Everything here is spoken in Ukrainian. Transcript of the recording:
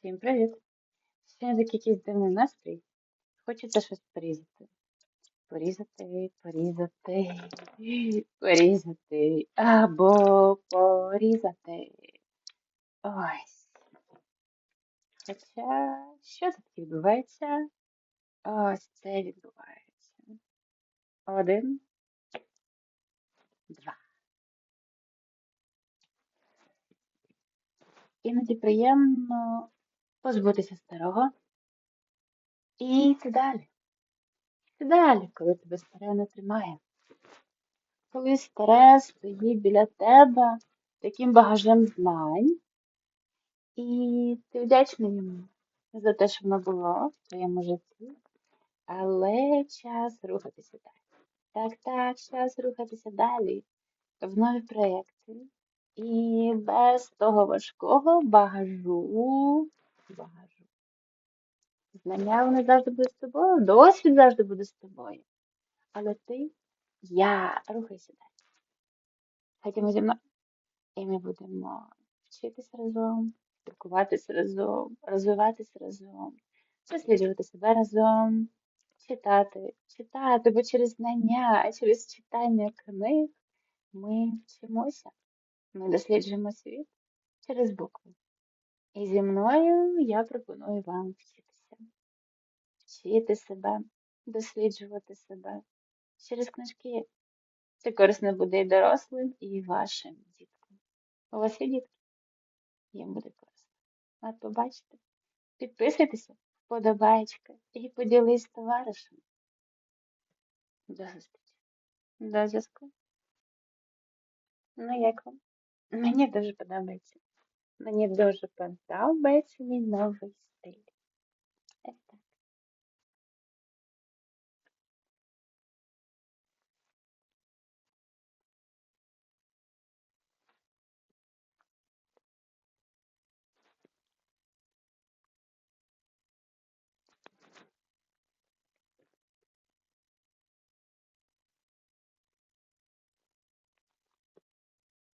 Всім привіт! Сьогодні такий якийсь дивний настрій. Хочеться щось порізати. Порізати, порізати, порізати або порізати. Ось. Хоча, що тут відбувається? Ось це відбувається. Один, два. Іноді приємно позбутися старого і йти далі. Йти далі, коли тебе старе не тримає. Коли старе стоїть біля тебе таким багажем знань, і ти вдячний йому за те, що воно було в твоєму житті, але час рухатися далі. Так, так, час рухатися далі в нові проєкти. І без того важкого багажу, багажу. Знання вони завжди будуть з тобою, досвід завжди буде з тобою. Але ти, я, рухайся далі. Ходімо зі мною. І ми будемо вчитися разом, спілкуватися разом, розвиватися разом, досліджувати себе разом, читати, читати, бо через знання, через читання книг ми вчимося. Ми досліджуємо світ через букви. І зі мною я пропоную вам вчитися. Вчити себе, досліджувати себе через книжки. Це корисно буде і дорослим, і вашим діткам. У вас є дітки? Їм буде корисно. От побачите. Підписуйтеся, вподобайка і поділись з товаришем. До зустрічі. До зв'язку. Ну як вам? Мені дуже подобається. Мені дуже подобається мій новий стиль.